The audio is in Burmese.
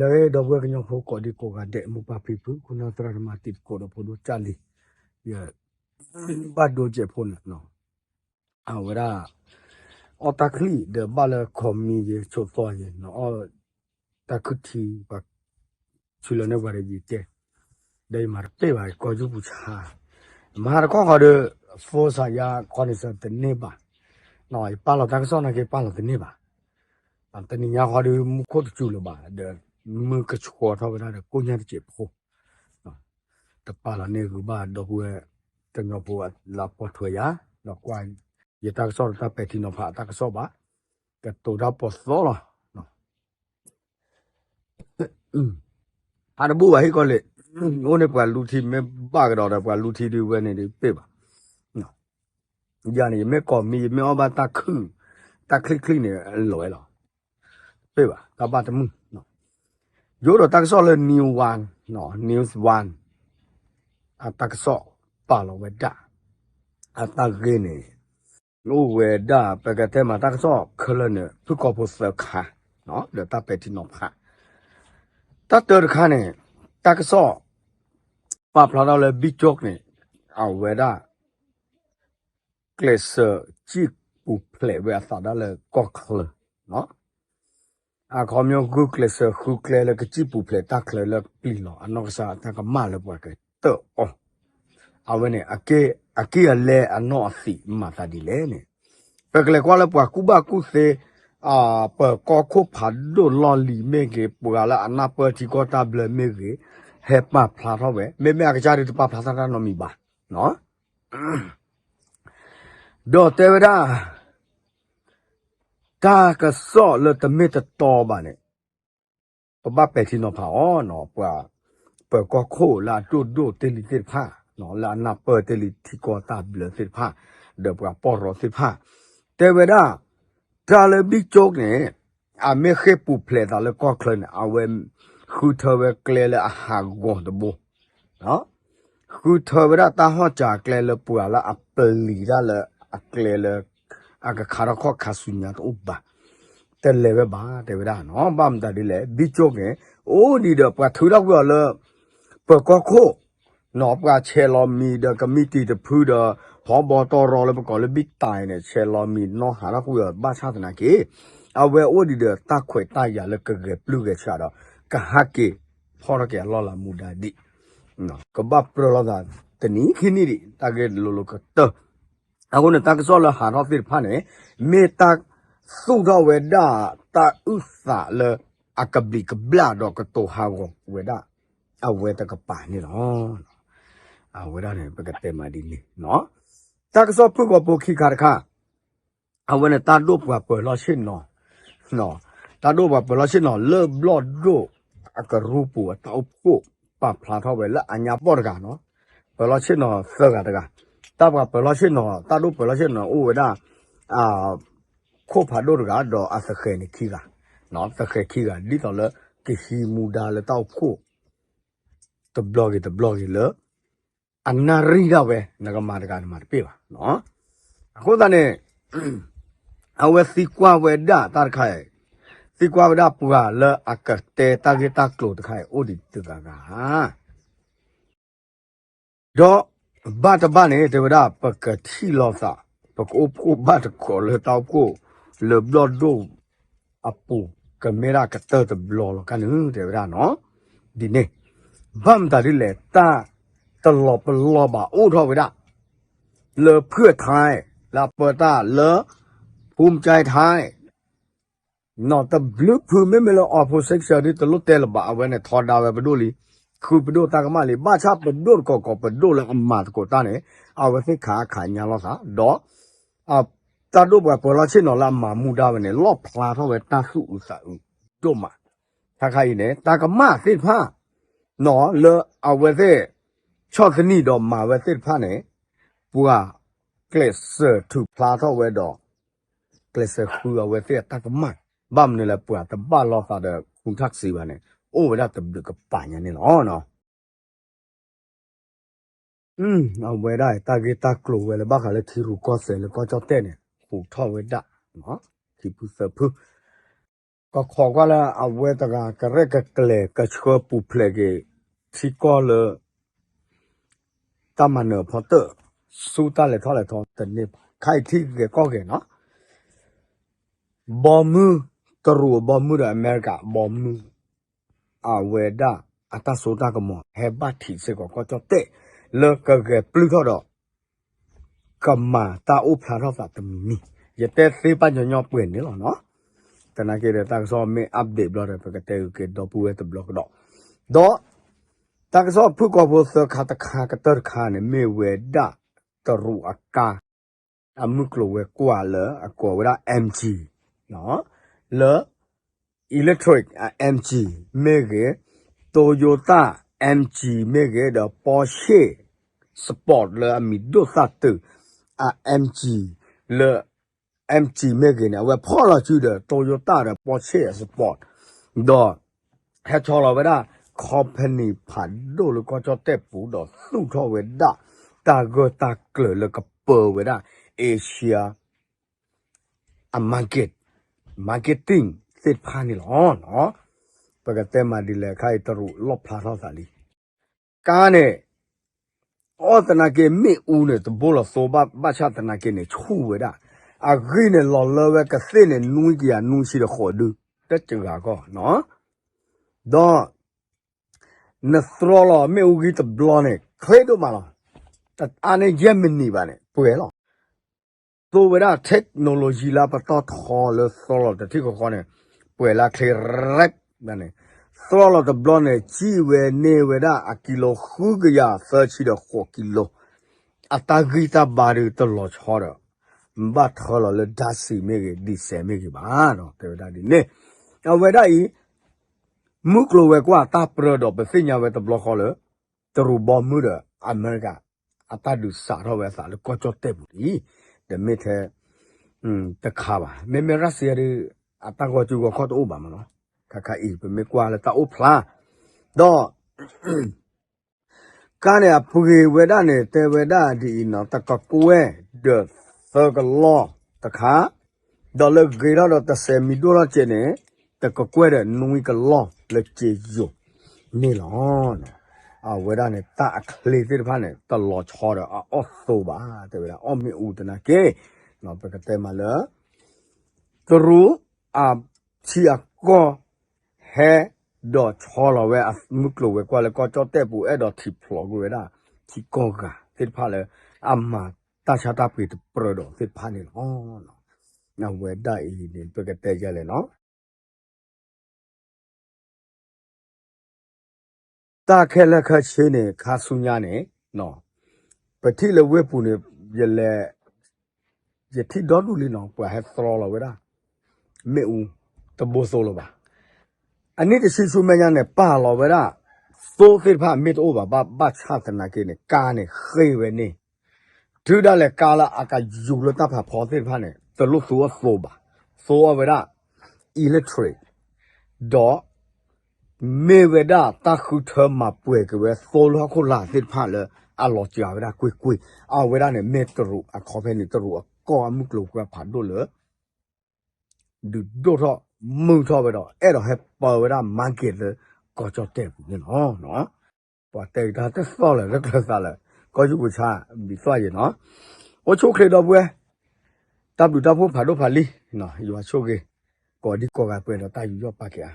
le do bwe knyo pho ko di ko ga de mu pa pi pu ku na tra ma tip ko do pho do cha li ya ba do je pho na no a wa ra o ta kli de ba le ko mi ye cho to ye no o ta ku ti ba chu le ne ba re ji te dai mar pe ba ko ju bu cha mar ko ha de fo sa ya ko ni sa de ne ba no pa lo ta so na ke pa lo de ne ba อันตนี้ยาฮอดมุโคตจูลบาเดมื อกระชัวทว่าได้กูยันเจ็บโคตะปาละเนี่ยกูบาดอกเวตะงอปัวลาปอถวยาดอกกวายยตากซอตะเปตินอผาตากซอบากะตูดาปอซอละเ yodo takso le new one no news one atakso palo weda atagene lo weda pagate ma takso khlene pu ko po se kha no de ta peti no kha ta ter kha ne takso pa pla da le big joke ne a weda class chi pu ple we sa da le ko khle no အခေါမျိုးဂုကလဆခုကလလကချိပူဖလေတက်လလပီလောအနောစာတကမလပွားကတောအဝနေအကေအကေလေအနောစီမာသာဒီလေနေပကလေကွာလပွားကူဘကုစေအာပကောခုဖတ်ဒိုလော်လီမေကေပူလာအနာပတိကောတာဘလမေကေဟဲပဖလာတော့ပဲမေမေအကြရတပဖလာတာနော်မိပါနော်ဒေါ်တေဝရာ khukle le ke chi pu ple ta kle le pi lo anok sa ta ka ma le bwa ke to o awene ake ake le ano si ma ta di le ne pe kle kwa le bwa ku ba ku se a pe ko ko pha do lo li me ke bwa la ana pe ti ko ta ble me ke he pa phla tho be me me a ka ja ri pa phla ta no mi ba no do te da ဒါကစော့လတမစ်တော်ပါနဲ့ပပပက်တီနော်ဖာအော်နော်ပွာပကခိုလာတုဒုတေလီတေဖာနော်လာနာပတေလီတီကောတာဘလတေဖာဒပွာပေါ်ရောတေဖာတေဝဒဒါလဘီချိုကနဲ့အမေခေပူဖလေဒါလကောကလန်အဝဲခုထဝဲကလေလအဟာဂောတဘောနော်ခုထဝဲတာဟောချာကလေလပူလာအပလီဒါလအကလေလ aga khara kho khasunya to ubba telle be ba te bra no bam ta di le bi chok ke o di de pa thu dak lo le pa ko kho no pa che lo mi de committee de phu de ဟောဘောတော်ရောလည်းပကောလည်းဘိတိုင်နဲ့ချဲလော်မီနော်ဟာရခုရဘာသာတနာကေအဝဲအိုဒီတဲ့တခွေတရလည်းကကပလူကချတော့ကဟကေဖောရကေလောလာမူဒါဒီနော်ကဘပရလာတနီခင်းနီတကဲလိုလိုကတ အခုနဲ့တကစောလဟာတော့ပြဖာနေမေတာစုတော့ဝေဒတာဥစာလအကဘလီကဘလာတော့ကတိုဟာဝဝေဒအဝေတကပါနေတော့အဝေဒနဲ့ပကတဲ့မဒီလီနော်တကစောပုကပုခိခါခါအဝေနဲ့တာတို့ပွားပေါ်လို့ရှင်းနော်နော်တာတို့ပွားပေါ်လို့ရှင်းနော်လေဘလော့တို့အကရူပူတောက်ပုပပလာတော့ဝေလာအညာပေါ်ကနော်ပေါ်လို့ရှင်းနော်ဆက်ကတက တာဘပလာရှင်းနော်တာတို့ပလာရှင်းနော်အိုဝဒအာခိုဖာဒိုရကတော့အစခဲနေခီကနော်စခဲခီကဒီတော့လေကဟီမူဒါလေတော့ခိုတဘလော့တဘလော့လေအနာရီတော့ပဲငကမာတကမှာပြေပါနော်အခုတည်းအဝစီကွာဝဲဒါတာခိုင်စီကွာဝဲဒါပူကလေအကတဲတာဂေတာကလိုတခိုင်အိုဒီတကကဟာတော့ ဘာတဘာနဲ့တဝဒပကတိလောစာပကိုပိုဘာတကိုလေတောက်ကိုလေဘလော့ဒိုအပူကမေရာကတတဘလောလကနူတဝဒနော်ဒီနေ့ဘမ်တာရီလေတာတလောပလောပါအိုထောဝဒလေเพื่อไทยလာပတာလေภูมิใจไทยနော်တဘလူဖူမေမလောအဖို့ဆက်ဆာဒီတလို့တဲလပါအဝဲနဲ့ထော်တာပဲဘဒိုလီ ခုပဒိုတာကမလေးဘာချပဒိုကောကောပဒိုလအမတ်ကိုတာနေအဝသိခါခါညာလောစာတော့အတာတို့ဘပေါ်လာချင်းနော်လာမမူတာပဲနဲ့လော့ဖလာတော့ပဲတာစုဥစားဥတို့မှာခါခိုင်နေတာကမသိဖာနော်လေအဝသိချော့သနီတော့မှာပဲသိဖာနေပူကကလစ်ဆာတူဖလာတော့ဝဲတော့ကလစ်ဆာခူအဝသိတာကမဘမ်နေလပူတာဘာလောစာတဲ့ခုန်တက်စီပါနေ โอ้เวลาตบกปาญเนี่ยเนาะเนาะอืมเอาไว้ได้ตาเกตากลัวเวลาบ้าขาเลยที่รู้ก็เสร็จแล้วก็เจ้าเต้เนี่ยหูท่อไว้ได้เนาะที่ผู้เสือผู้ก็ขอก็ละเอาเวตกากระเรกกะเลกะชอปูเพลกที่ก็เลยตามันเนอพอเตอร์สู้ตาเลยท่าไหร่ทอแต่นี่ยใครที่เกก็เกเนาะบอมมือตรูบอมมืออเมริกาบอมืออาเวดาอาตาโซตากมอ အဝေဒအတဆိုတာကမဟေဘတိစေကောကောတော့တဲ့လောကကပလူတော့ကမာတာဥဖလာတော့တာတမီရတဲ့သေးပညညပွင့်နေလောနော်တနကေတဲ့တကစောမေအပ်ဒေ့ဘလော့ရပကတဲ့ကေတော့ပူဝဲတဘလော့တော့တော့တကစောဖုကောဘုသခတခါကတခါနေမေဝေဒတရူအကာအမှုကလဝဲကွာလအကောဝရ MG နော်လော electric MG မေကေ Toyota MG မေကေတော့ Porsche Sport လအမီဒိုသတ်တူ MG လ MG မဲ့ကင်းဝဲဖော်လာကျူတဲ့ Toyota တဲ့ Porsche Sport တော့ဟဲ့ချော်လာဝဲတာ company ဖန်ဒိုလကချတဲ့ပူတော့သူ့ထော်ဝဲတာတာဂတာကလလကပေါ်ဝဲတာ Asia a market marketing စစ်ဖာနေလောနော်ပကတဲ့မှာဒီလေခိုင်တရူလော့ဖလာတော့သာလီကားနဲ့ဩတနာကေမိဦးနဲ့တဘောလစောဘဘချတနာကေနဲ့ချူဝဲတာ a ghi ne lo lo we ka se ne nu ki ya nu shi de kho du te chu ga ko no do ne thro lo me u gi te blo ne khle do ma lo ta a ne ye min ni ba ne pwe lo to we da technology la pa to tho le thro lo te thi ko ko ne pwe la khle rek ba ne thro lo te blo ne chi we ne we da a kilo khu ga ya sa chi de kho kilo ata gi ta ba ru to lo cho da မတ်ထော်လလဒါစီမေကြီးဒီဆယ်မေကြီးပါတော့တေဝဒဒီနေအဝေဒာဤမုကလဝဲကွာတာပရတော့ပစိညာဝဲတဘလခေါ်လတရူဘမှုရအမေရိကအတဒုစာတော့ဝဲစာလကောချတဲ့ဘူးဒီဒမစ်တဲ့อืมတခါပါမေမေရစီရ အတကောကျူကိုခေါ်တော့ပါမနော်ခခအီပမေကွာလတာအိုဖလာတော့ကားနေဖူကေဝေဒနဲ့တေဝေဒဒီနော်တကကွဲဒသကလောတခါဒေါ်လာဂေရာတော့တဆယ်မီဒေါ်လာကျနေတကကွဲတဲ့နွေကလောလက်ချေယိုနေလောနော်အဝေဒနဲ့တာအခလေးတဲ့ဖာနဲ့တလောချောတော့အော့ဆိုပါတဲ့ဗျာအော်မီဦးတနာကေနော်ပကတဲ့မလာသူရူ အချီအကောဟဲဒေါ်ချောလဝဲအမှုကလောဝဲကွာလေကောချောတဲ့ပူအဲ့တော့တီဖလောကွေဒါချီကောကတဲ့ဖာလေအမတာချာတာပိတပရတော့စစ်ဖာနေလောနော်နော်ဝဲဒိုင်ဒီပကတဲ့ကြလေနော်တာခဲလက်ခချင်းနေခါဆုညာနေနော်ပတိလဝဲပူနေရလေယတိတော်လူလီနော်ပွာဟက်သရောလဝဲတာ မေဦးတဘောဆိုလိုပါအနည်းတရှိဆုမညာနဲ့ပါလောဝဲတာသိုးဖိဖမစ်အိုဘာဘတ်ချာတနာကိနေကာနေခေဝဲနေဒုဒလည်းကာလာအကယူလတပ်ဖာဖောစစ်ဖာနဲ့တလို့ဆိုဆိုပါဆိုဝရ electric dot မေဝဒတာခုထမပွေကဝဲဆိုလခုလာစစ်ဖာလေအလောကြာဝဒကွေကွေအဝဒနဲ့မေတရူအခေါ်ဖဲနေတရူအကောအမှုကလောကဖာဒိုလေ ဒုဒိုတော့မုံတော့ပဲတော့အဲ့တော့ဟဲပေါ်ဝဒမန်ကက်လေကောချတဲ့ဘူးနော်နော်ပေါ်တဲ့တာတက်ဆောလေလက်လက်စားလေ có chú bùi cha bị xoay gì nó ô chú khề đâu bùi ta bị ta phun phải đâu phải đi nó yêu chú kì có đi có gà bùi nó ta yêu ba kìa